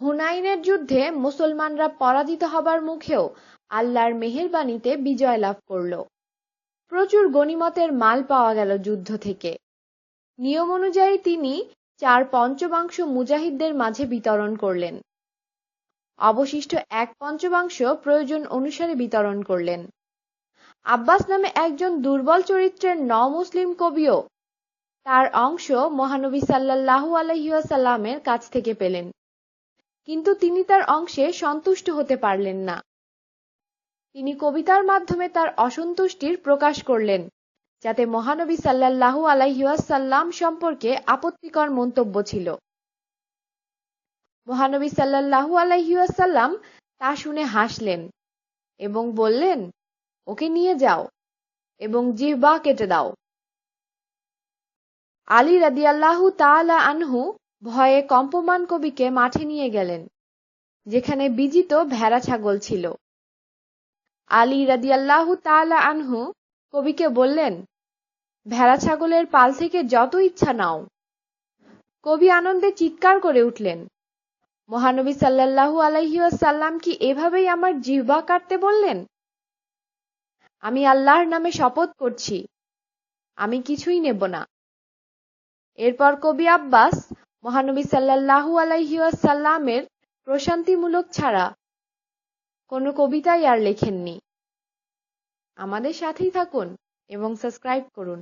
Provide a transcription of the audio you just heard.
হুনাইনের যুদ্ধে মুসলমানরা পরাজিত হবার মুখেও আল্লাহর মেহেরবানিতে বিজয় লাভ করল। প্রচুর গনিমতের মাল পাওয়া গেল যুদ্ধ থেকে। নিয়ম অনুযায়ী তিনি চার পঞ্চমাংশ মুজাহিদদের মাঝে বিতরণ করলেন। অবশিষ্ট এক পঞ্চমাংশ প্রয়োজন অনুসারে বিতরণ করলেন। আব্বাস নামে একজন দুর্বল চরিত্রের ন মুসলিম কবিও তার অংশ মহানবী সাল্লাল্লাহু আলহিহাসাল্লামের কাছ থেকে পেলেন। কিন্তু তিনি তার অংশে সন্তুষ্ট হতে পারলেন না। তিনি কবিতার মাধ্যমে তার অসন্তুষ্টির প্রকাশ করলেন, যাতে মহানবী সাল্লাল্লাহু আলাইহাসাল্লাম সম্পর্কে আপত্তিকর মন্তব্য ছিল। মহানবী সাল্লাল্লাহু আলাইহাসাল্লাম তা শুনে হাসলেন এবং বললেন, ওকে নিয়ে যাও এবং জিহ্বা কেটে দাও। আলী রাদিয়াল্লাহু তাআলা আনহু ভয়ে কম্পমান কবিকে মাঠে নিয়ে গেলেন, যেখানে বিজিত ভেড়া ছাগল ছিল। আলী রাদিয়াল্লাহু তাআলা আনহু কবিকে বললেন, ভেড়া ছাগলের পাল থেকে যত ইচ্ছা নাও। কবি আনন্দে চিৎকার করে উঠলেন, মহানবী সাল্লাল্লাহু আলাইহাল্লাম কি এভাবেই আমার জিহ্বা কাটতে বললেন? আমি আল্লাহর নামে শপথ করছি, আমি কিছুই নেব না। এরপর কবি আব্বাস মহানবী সাল্লাল্লাহু আলাইসাল্লামের প্রশান্তিমূলক ছাড়া কোনো কবিতাই আর লেখেননি। আমাদের সাথেই থাকুন এবং সাবস্ক্রাইব করুন।